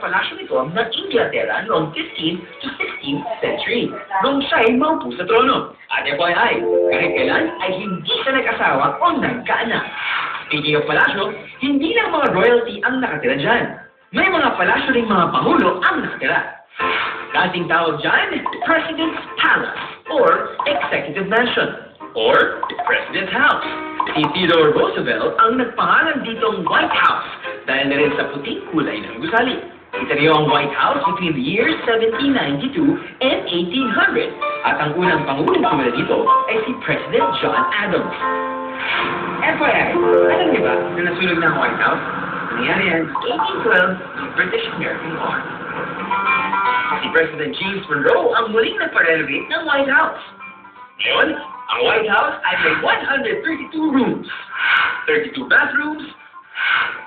palasyo nito ng Inglaterra noong 15th to 16th century, noong siya ay maupo sa trono. At FYI, kahit kailan ay hindi siya nag-asawa o nagkaanak. Speaking of palasyo, hindi lang mga royalty ang nakatira dyan. May mga palasyo ring mga pangulo ang nakatira. Dating tawag dyan, President's Palace or Executive Mansion or President's House. Si Theodore Roosevelt ang nagpangalan ditong White House dahil na rin sa puting kulay ng gusali. Itinayo ang White House between the years 1792 and 1800 at ang unang pangulong tumira dito ay si President John Adams. FYI, alam niyo ba na nasunog na ang White House? Nangyari yan 1812 ng British American War. Si President James Monroe ang muling nagpa-renovate ng White House. Ngayon, ang White House ay may 132 rooms, 32 bathrooms,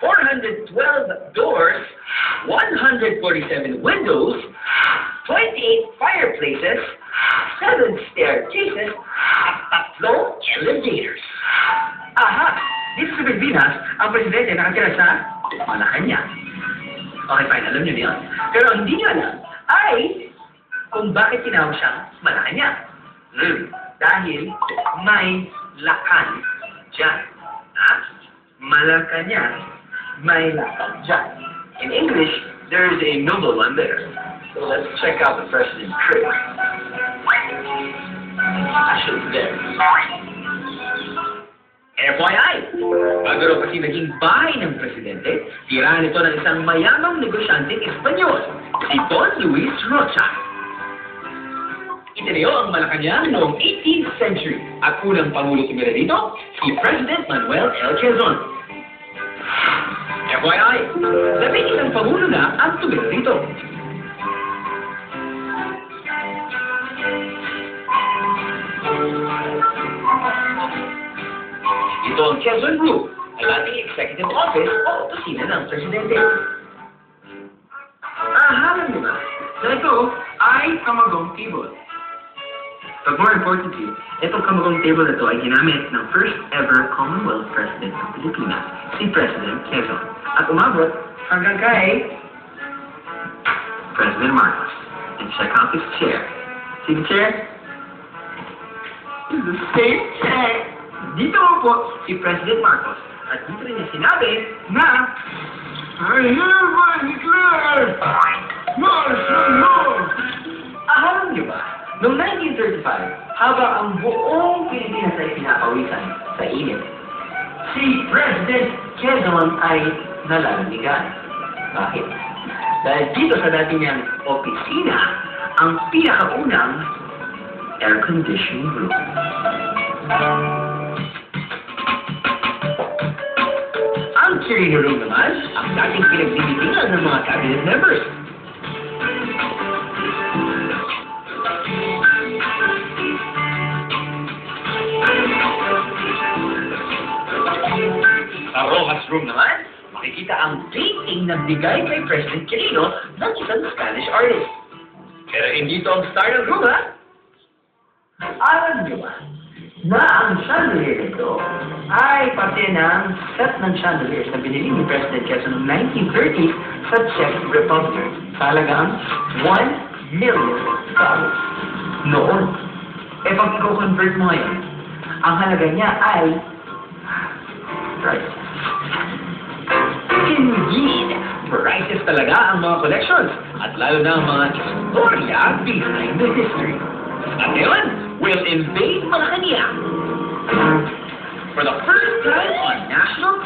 412 doors, 147 windows, 28 fireplaces, 7 staircases, at tatlong elevators. Aha! Dito sa Pilipinas, ang presidente nakatira sa Malacanang. Okay, fine. Alam niyo na yun. Pero hindi niyo alam ay kung bakit tinawag siyang Malacanang. Hmm. Dahil may lakan dyan. Ha? Malacanang, may lakan dyan. In English, there is a noble one there. So let's check out the president's crib. Actually, there. FYI, bago raw kasi naging bahay ng presidente, tirahan ito ng isang mayamang negosyanteng Espanyol, si Don Luis Rocha. Itinayo ang Malacanang noong 18th century at unang pangulo tumira dito, si President Manuel L. Quezon. FYI, labing isang pangulo na ang tumira dito. Ito ang Quezon Group, ang ating executive office o opisina ng presidente. Ah, alam niyo ba, na ito ay kamagong table. But more importantly, itong kamagong table na ito ay ginamit ng first ever Commonwealth President ng Pilipinas, si President Quezon. At umabot hanggang kay President Marcos. And check out his chair. See the chair? It's the same chair. Dito po si President Marcos. At dito niya sinabi na I hereby habang ang buong Pilipinas ay pinapawisan sa init, si President Quezon ay nalalamigan. Bakit? Dahil dito sa dati niyang opisina, ang pinakaunang air-conditioned room. Ang Quirino Room naman, ang dating pinagbibigyan ng mga cabinet members. Rojas Room naman, makikita ang painting na bigay kay President Quirino ng isang Spanish artist. Pero hindi ito ang star ng room, ha? Alam niyo ba, na ang chandelier nito ay parte ng set ng chandeliers na binili ni President Quezon noong 1930 sa Czech Republic sa halagang 1 million dollars. Noon. Eh pag i-convert mo ngayon, ang halaga niya ay priceless. crisis talaga ang mga collections at lalo na ang mga istorya behind the history. At ngayon, we'll invade Malacanang for the first time on national TV.